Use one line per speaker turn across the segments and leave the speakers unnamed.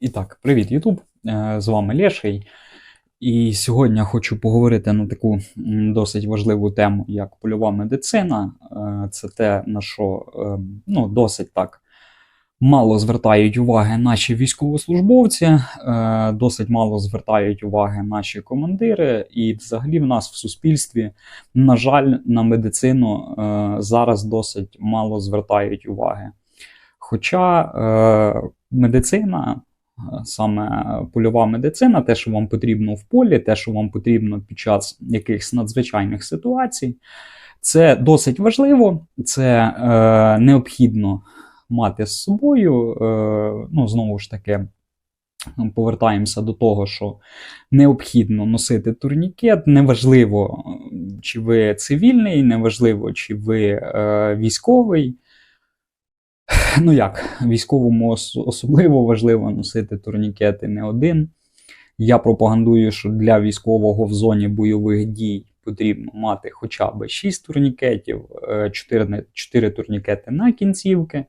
І так, привіт, Ютуб! Е, З вами Леший. І сьогодні я хочу поговорити на таку досить важливу тему, як польова медицина. Е, Це те, на що е, ну, досить так мало звертають уваги наші військовослужбовці, досить мало звертають уваги наші командири, і взагалі в нас в суспільстві, на жаль, на медицину зараз досить мало звертають уваги. Хоча медицина, саме польова медицина, те, що вам потрібно в полі, те, що вам потрібно під час якихось надзвичайних ситуацій, це досить важливо, це е, необхідно мати з собою. Е, ну, знову ж таки, повертаємося до того, що необхідно носити турнікет. Неважливо, чи ви цивільний, неважливо, чи ви е, військовий. Ну як, військовому особливо важливо носити турнікети не один. Я пропагандую, що для військового в зоні бойових дій потрібно мати хоча б 6 турнікетів, 4, 4 турнікети на кінцівки,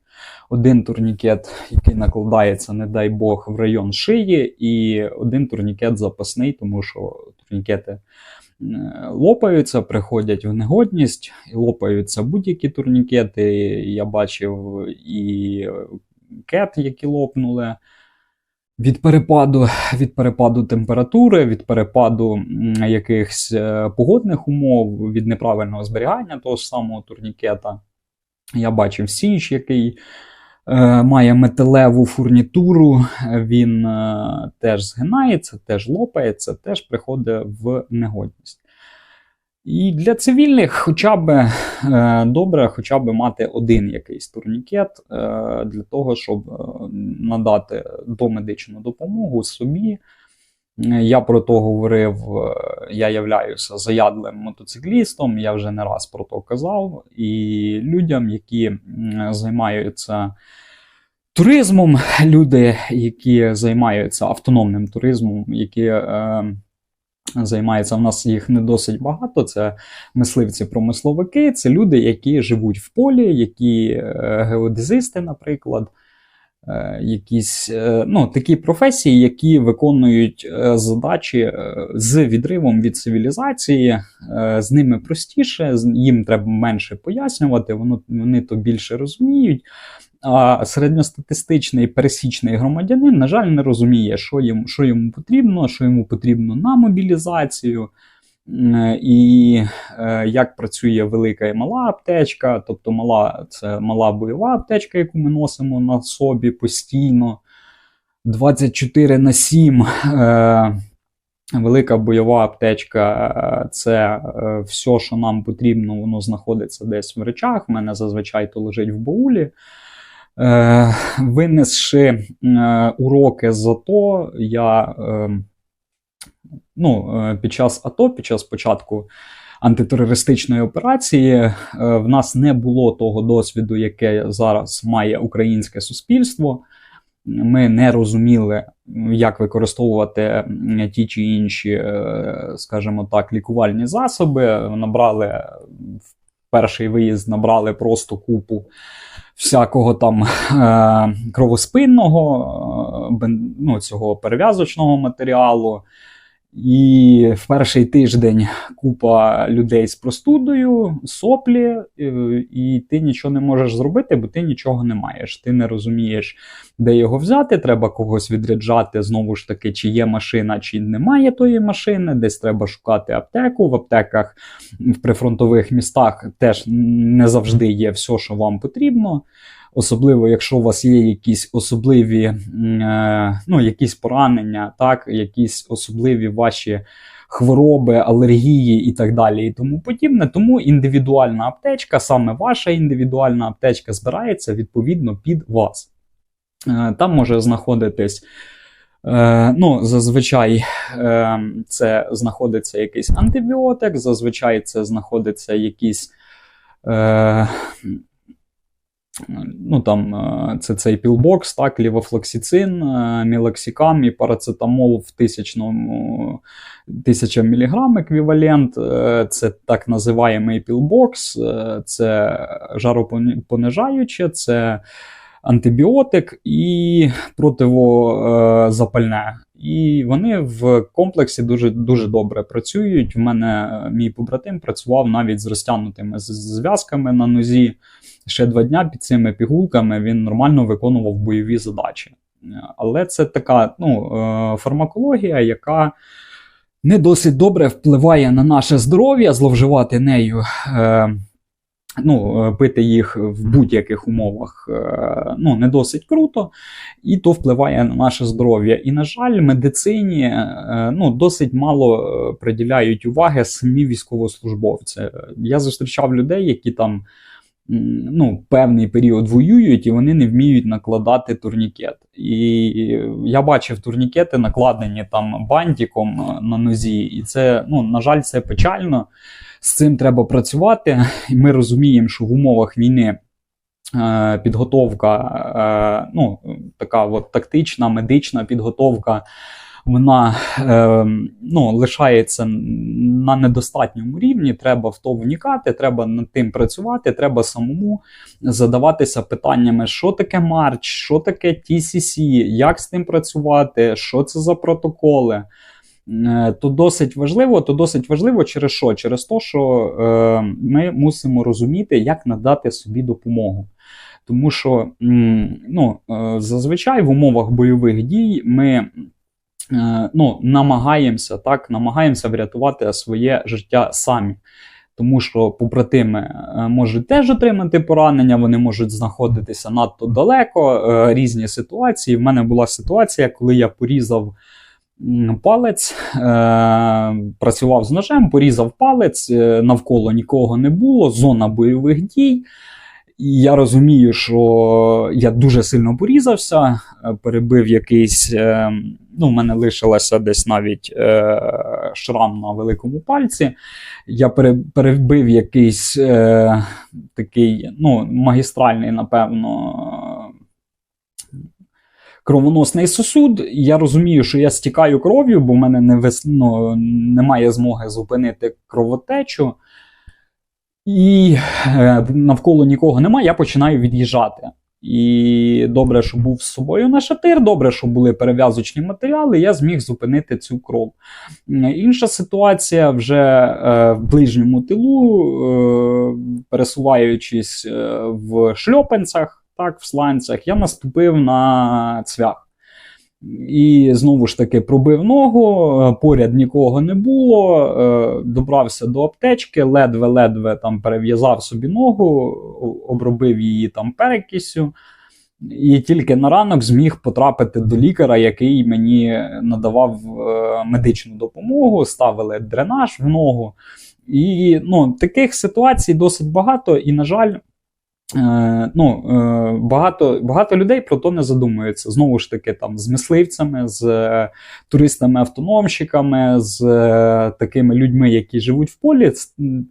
один турнікет, який накладається, не дай Бог, в район шиї, і один турнікет запасний, тому що турнікети е, лопаються, приходять в негодність, і лопаються будь-які турнікети. Я бачив і кет, які лопнули. Від перепаду, від перепаду температури, від перепаду якихось е, погодних умов, від неправильного зберігання того ж самого турнікета. Я бачив Січ, який має металеву фурнітуру, він е, теж згинається, теж лопається, теж приходить в негодність. І для цивільних хоча б е, добре, хоча б мати один якийсь турнікет е, для того, щоб е, надати домедичну допомогу собі. Я про то говорив, е, я являюся заядлим мотоциклістом, я вже не раз про то казав. І людям, які займаються туризмом, люди, які займаються автономним туризмом, які е, займаються, в нас їх не досить багато. Це мисливці-промисловики, це люди, які живуть в полі, які е, геодезисти, наприклад. Е, Якісь е, ну, такі професії, які виконують е, задачі з відривом від цивілізації, з ними простіше, їм треба менше пояснювати, воно, вони то більше розуміють. А середньостатистичний пересічний громадянин, на жаль, не розуміє, що йому, що йому потрібно, що йому потрібно на мобілізацію, і е, як працює велика і мала аптечка. Тобто, мала це мала бойова аптечка, яку ми носимо на собі постійно. 24 на 7. Е, Велика бойова аптечка е, це все, що нам потрібно, воно знаходиться десь в речах. У мене зазвичай то лежить в баулі. Винесши уроки з АТО, я е, ну, е, під час АТО, під час початку антитерористичної операції, е, в нас не було того досвіду, яке зараз має українське суспільство. Ми не розуміли, як використовувати ті чи інші, е, скажімо так, лікувальні засоби. Набрали в перший виїзд, набрали просто купу всякого там кровоспинного, ну, цього перев'язочного матеріалу. І в перший тиждень купа людей з простудою, соплі, е, і ти нічого не можеш зробити, бо ти нічого не маєш. Ти не розумієш, де його взяти. Треба когось відряджати. Знову ж таки, чи є машина, чи немає тої машини. Десь треба шукати аптеку. В аптеках в прифронтових містах теж не завжди є все, що вам потрібно. Особливо, якщо у вас є якісь особливі, е, ну, якісь поранення, так, якісь особливі ваші хвороби, алергії і так далі, і тому подібне. Тому індивідуальна аптечка, саме ваша індивідуальна аптечка, збирається відповідно під вас. Е, Там може знаходитись. Е, ну, зазвичай це знаходиться якийсь антибіотик, зазвичай це знаходиться якийсь. Ну там е, це цей пілбокс, так, лівофлоксицин, е, мілоксикам і парацетамол в тисячному тисяча міліграм еквівалент. Е, Це так називаємий пілбокс, це жаропонижаюче, це антибіотик і противозапальне. І вони в комплексі дуже дуже добре працюють. В мене е, мій побратим працював навіть з розтягнутими зв'язками на нозі. Ще два дня під цими пігулками він нормально виконував бойові задачі. Е, Але це така ну, е, фармакологія, яка не досить добре впливає на наше здоров'я, зловживати нею. Ну, е, пити їх в будь-яких умовах е, ну, не досить круто, і то впливає на наше здоров'я. І, на жаль, медицині е, ну, досить мало приділяють уваги самі військовослужбовці. Я зустрічав людей, які там ну, певний період воюють, і вони не вміють накладати турнікет. І я бачив турнікети, накладені там бантиком на нозі, і це, ну, на жаль, це печально. З цим треба працювати. І ми розуміємо, що в умовах війни е, підготовка, е, ну, така от тактична, медична підготовка, вона е, ну, лишається на недостатньому рівні. Треба в то вникати, треба над тим працювати, треба самому задаватися питаннями, що таке Марч, що таке TCC, як з тим працювати, що це за протоколи. Е, То досить важливо, то досить важливо через що? Через те, що е, ми мусимо розуміти, як надати собі допомогу. Тому що ну, е, зазвичай в умовах бойових дій ми е, ну, намагаємося, так, намагаємося врятувати своє життя самі. Тому що побратими можуть теж отримати поранення, вони можуть знаходитися надто далеко, різні ситуації. В мене була ситуація, коли я порізав палець, е, працював з ножем, порізав палець, е, навколо нікого не було, зона бойових дій. Я розумію, що я дуже сильно порізався, е, перебив якийсь. е, Ну, в мене лишилося десь навіть е, шрам на великому пальці. Я пере, перебив якийсь е, такий, ну, магістральний, напевно, кровоносний сосуд. Я розумію, що я стікаю кров'ю, бо в мене не вес, ну, немає змоги зупинити кровотечу. І е, навколо нікого немає, я починаю від'їжджати. І добре, що був з собою на шатир, добре, що були перев'язочні матеріали, я зміг зупинити цю кров. Е, Інша ситуація вже е, в ближньому тилу, пересуваючись в шльопанцях, так, в сланцях, я наступив на цвях. І знову ж таки пробив ногу, е, поряд нікого не було. е, Добрався до аптечки, ледве-ледве там перев'язав собі ногу, обробив її там перекисю. І тільки на ранок зміг потрапити до лікаря, який мені надавав е, медичну допомогу, ставили дренаж в ногу. І ну, таких ситуацій досить багато, і, на жаль, ну, е, багато, багато людей про то не задумуються. Знову ж таки, там з мисливцями, з е, туристами-автономщиками, з е, такими людьми, які живуть в полі,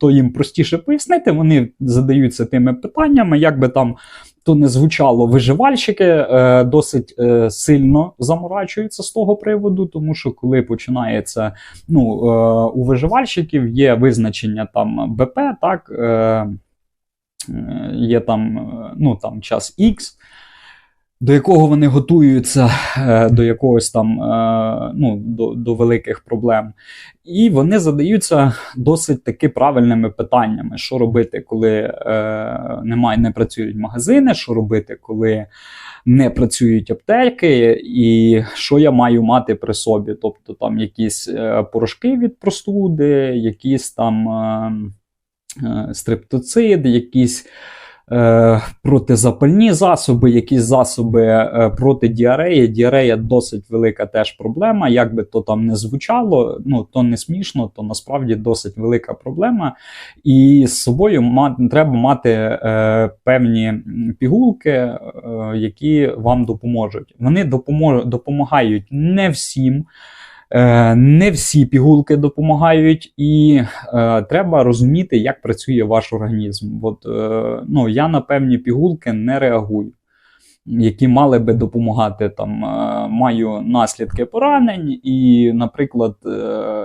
то їм простіше пояснити. Вони задаються тими питаннями, як би там. То не звучало виживальщики е, досить е, сильно заморачуються з того приводу, тому що коли починається ну, е, у виживальщиків є визначення там БП, так е, е, є там, е, ну, там час X, до якого вони готуються е, до якогось там е, ну, до, до великих проблем. І вони задаються досить таки правильними питаннями: що робити, коли е, немає, не працюють магазини, що робити, коли не працюють аптеки, і що я маю мати при собі. Тобто там якісь е, порошки від простуди, якісь там е, е, стрептоцид, якісь е, протизапальні засоби, якісь засоби е, проти діареї. Діарея досить велика теж проблема. Як би то там не звучало, ну то не смішно, то насправді досить велика проблема. І з собою ма- треба мати е, певні пігулки, е, які вам допоможуть. Вони допомож- допомагають не всім. Е, Не всі пігулки допомагають, і е, треба розуміти, як працює ваш організм. От, е, ну, я на певні пігулки не реагую, які мали би допомагати. Там, маю наслідки поранень, і, наприклад,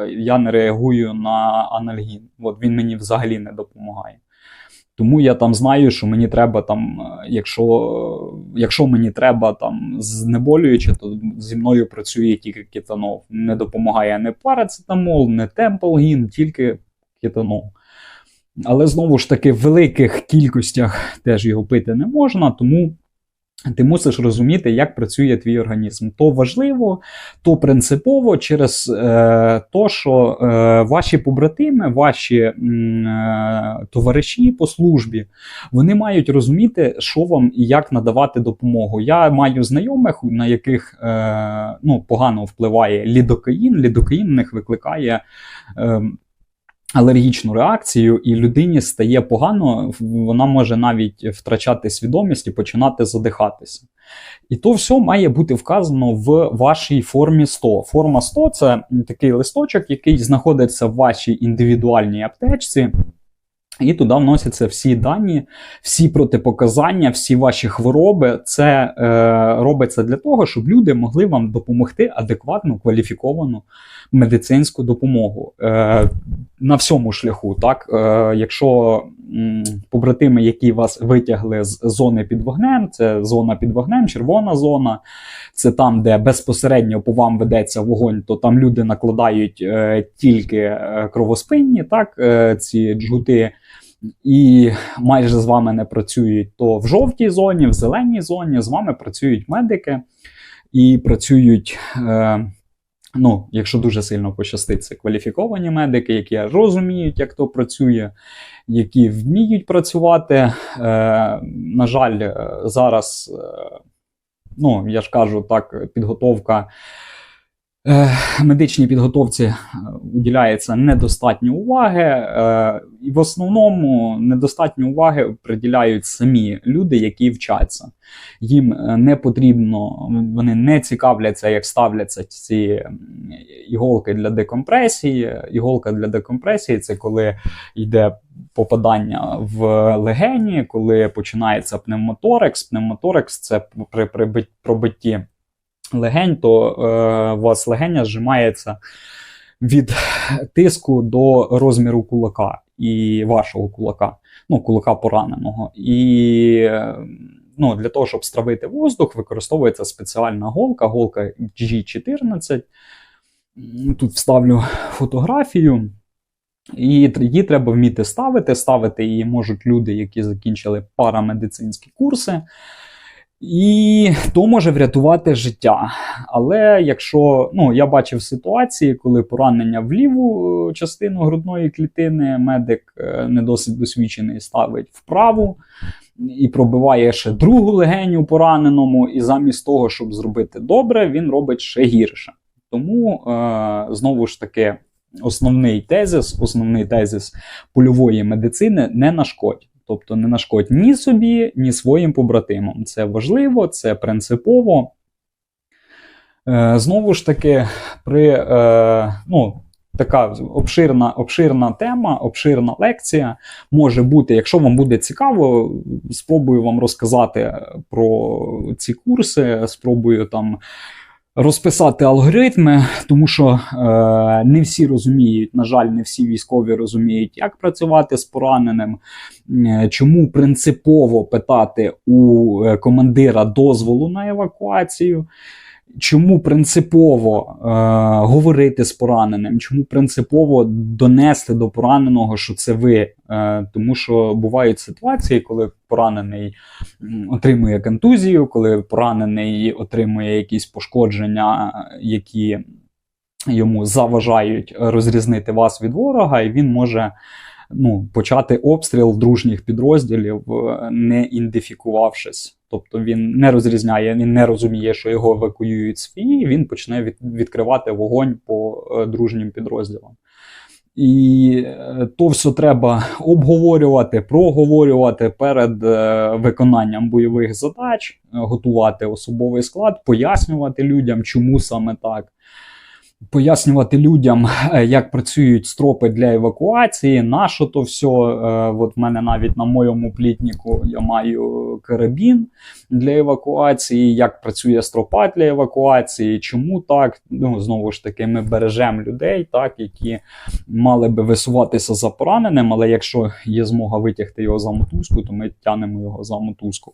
я не реагую на анальгін. От, він мені взагалі не допомагає. Тому я там знаю, що мені треба там, е, якщо, якщо мені треба там знеболюючи, то зі мною працює тільки кетанол. Не допомагає не парацетамол, не темполгін, тільки кетанол. Але знову ж таки, в великих кількостях теж його пити не можна, тому ти мусиш розуміти, як працює твій організм. То важливо, то принципово через е, то, що е, ваші побратими, ваші е, товариші по службі, вони мають розуміти, що вам і як надавати допомогу. Я маю знайомих, на яких е, ну, погано впливає лідокаїн. Лідокаїн в них викликає. Е, алергічну реакцію, і людині стає погано, вона може навіть втрачати свідомість і починати задихатися. І то все має бути вказано в вашій формі 100. Форма 100 це такий листочок, який знаходиться в вашій індивідуальній аптечці. І туди вносяться всі дані, всі протипоказання, всі ваші хвороби. Це е, робиться для того, щоб люди могли вам допомогти адекватну кваліфіковану медицинську допомогу е, на всьому шляху. Так, е, Якщо м, побратими, які вас витягли з зони під вогнем, це зона під вогнем, червона зона, це там, де безпосередньо по вам ведеться вогонь, то там люди накладають е, тільки е, кровоспинні, так, е, ці джгути і майже з вами не працюють то в жовтій зоні, в зеленій зоні, з вами працюють медики і працюють. Е, Ну, якщо дуже сильно пощастить, це кваліфіковані медики, які розуміють, як то працює, які вміють працювати. Е, На жаль, е, зараз, е, ну я ж кажу так, підготовка медичній підготовці е, уділяється недостатньо уваги, е, і в основному недостатньо уваги приділяють самі люди, які вчаться. Їм не потрібно, вони не цікавляться, як ставляться ці іголки для декомпресії. Іголка для декомпресії це коли йде попадання в легені, коли починається пневмоторекс. Пневмоторекс це при пробитті легень, то е, у вас легеня зжимається від тиску до розміру кулака і вашого кулака, ну, кулака пораненого. І е, ну, для того, щоб стравити воздух, використовується спеціальна голка, голка G14. Тут вставлю фотографію. І її треба вміти ставити. Ставити її можуть люди, які закінчили парамедицинські курси. І то може врятувати життя. Але якщо ну, я бачив ситуації, коли поранення в ліву е, частину грудної клітини, медик е, не досить досвідчений ставить вправу і пробиває ще другу легеню пораненому, і замість того, щоб зробити добре, він робить ще гірше. Тому е, знову ж таки. Основний тезис, основний тезис польової медицини не нашкодь. Тобто не нашкодь ні собі, ні своїм побратимам. Це важливо, це принципово. Е, знову ж таки, при е, ну, така обширна обширна тема, обширна лекція може бути, якщо вам буде цікаво, спробую вам розказати про ці курси, спробую там розписати алгоритми, тому що е, не всі розуміють, на жаль, не всі військові розуміють, як працювати з пораненим, е, чому принципово питати у е, командира дозволу на евакуацію. Чому принципово е, говорити з пораненим? Чому принципово донести до пораненого, що це ви? Е, Тому що бувають ситуації, коли поранений отримує контузію, коли поранений отримує якісь пошкодження, які йому заважають розрізнити вас від ворога, і він може ну, почати обстріл дружніх підрозділів, е, не ідентифікувавшись. Тобто він не розрізняє, він не розуміє, що його евакуюють свої, він почне від, відкривати вогонь по е, дружнім підрозділам. І е, то все треба обговорювати, проговорювати перед виконанням бойових задач, готувати особовий склад, пояснювати людям, чому саме так. Пояснювати людям, е, як працюють стропи для евакуації, на що то все. От в мене навіть на моєму плітнику я маю карабін для евакуації, як працює стропа для евакуації, чому так. Ну, знову ж таки, ми бережемо людей, так, які мали би висуватися за пораненим, але якщо є змога витягти його за мотузку, то ми тянемо його за мотузку.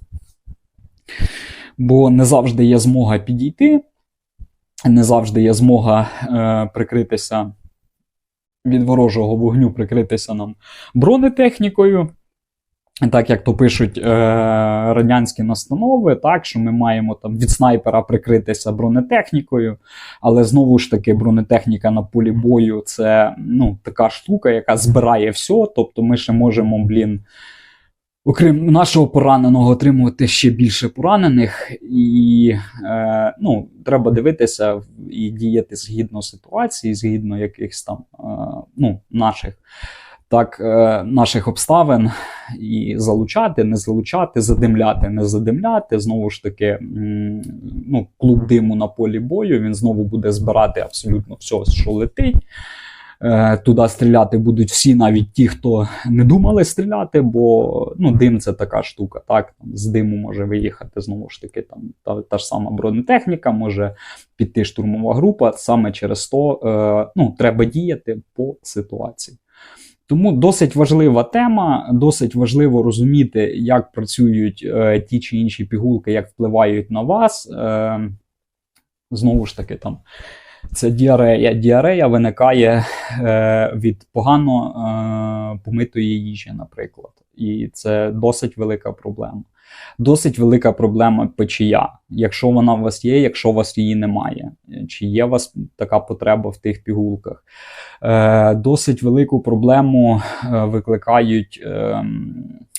Бо не завжди є змога підійти не завжди є змога е, прикритися від ворожого вогню, прикритися нам бронетехнікою. Так як то пишуть е, радянські настанови, так що ми маємо там від снайпера прикритися бронетехнікою, але знову ж таки бронетехніка на полі бою це ну, така штука, яка збирає все. Тобто ми ще можемо, блін, окрім нашого пораненого, отримувати ще більше поранених, і е, ну, треба дивитися і діяти згідно ситуації, згідно якихось там е, ну, наших. Так, е, наших обставин і залучати, не залучати, задимляти, не задимляти. Знову ж таки, ну, клуб диму на полі бою. Він знову буде збирати абсолютно все, що летить. Е, туди стріляти будуть всі, навіть ті, хто не думали стріляти, бо ну, дим це така штука. Так, там, з диму може виїхати знову ж таки там та, та ж сама бронетехніка, може піти штурмова група. Саме через то е, ну, треба діяти по ситуації. Тому досить важлива тема, досить важливо розуміти, як працюють е, ті чи інші пігулки, як впливають на вас. Е, Знову ж таки, там це діарея. Діарея виникає е, від погано е, помитої їжі, наприклад. І це досить велика проблема. Досить велика проблема печія. Якщо вона у вас є, якщо у вас її немає, чи є у вас така потреба в тих пігулках. Е, Досить велику проблему е, викликають. Е,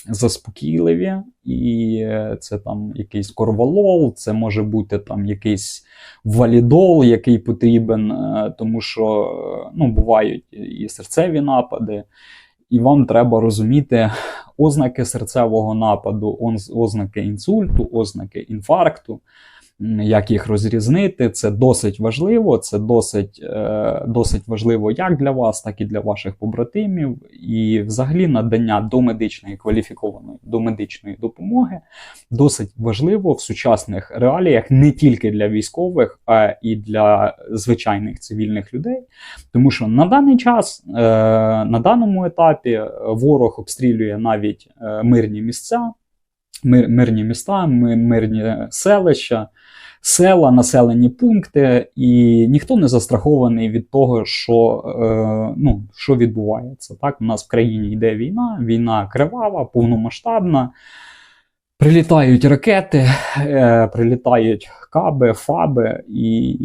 Заспокійливі, і е, це там якийсь корвалол, це може бути там якийсь валідол, який потрібен, е, тому що е, ну, бувають і серцеві напади, і вам треба розуміти ознаки серцевого нападу, ознаки інсульту, ознаки інфаркту як їх розрізнити. Це досить важливо. Це досить е, досить важливо як для вас, так і для ваших побратимів. І, взагалі, надання до медичної кваліфікованої до медичної допомоги досить важливо в сучасних реаліях не тільки для військових, а і для звичайних цивільних людей. Тому що на даний час, е, на даному етапі, ворог обстрілює навіть е, мирні місця. Мирні міста, мирні селища, села, населені пункти, і ніхто не застрахований від того, що е, ну, що відбувається. Так, у нас в країні йде війна, війна кривава, повномасштабна. Прилітають ракети, е, прилітають каби, фаби, і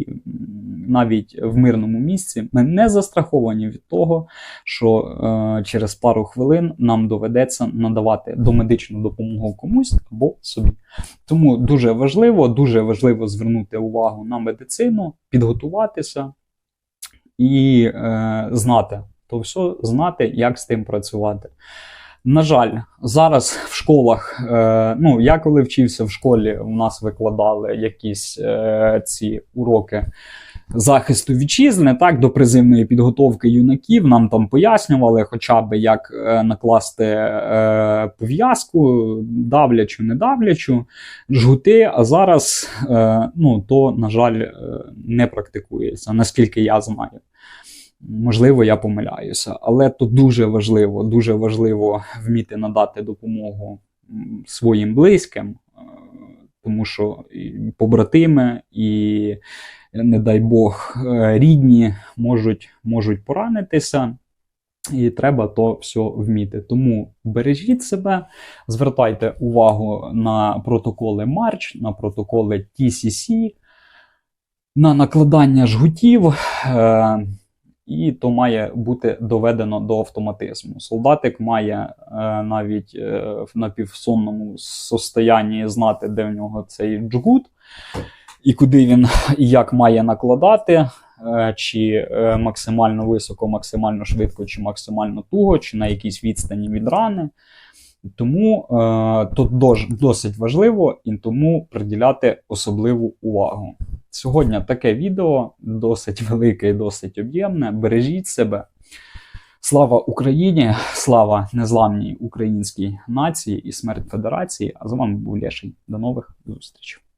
навіть в мирному місці ми не застраховані від того, що е, через пару хвилин нам доведеться надавати домедичну допомогу комусь або собі. Тому дуже важливо, дуже важливо звернути увагу на медицину, підготуватися і е, знати то все, знати, як з тим працювати. На жаль, зараз в школах, е, ну я коли вчився в школі, у нас викладали якісь е, ці уроки захисту вітчизни, так, до призивної підготовки юнаків. Нам там пояснювали, хоча б як е, накласти е, пов'язку, давлячу, не давлячу, жгути. А зараз е, ну, то, на жаль, е, не практикується, наскільки я знаю. Можливо, я помиляюся, але то дуже важливо, дуже важливо вміти надати допомогу своїм близьким, е, тому що і побратими і, не дай Бог, е, рідні можуть, можуть поранитися. І треба то все вміти. Тому бережіть себе, звертайте увагу на протоколи Марч, на протоколи TCC, на накладання жгутів. І то має бути доведено до автоматизму. Солдатик має е, навіть е, в напівсонному состоянні знати, де в нього цей джгут, і куди він і як має накладати, е, чи е, максимально високо, максимально швидко, чи максимально туго, чи на якійсь відстані від рани. Тому е, тут досить важливо і тому приділяти особливу увагу. Сьогодні таке відео досить велике і досить об'ємне. Бережіть себе. Слава Україні! Слава незламній українській нації і смерть Федерації! А з вами був Леший. До нових зустрічей!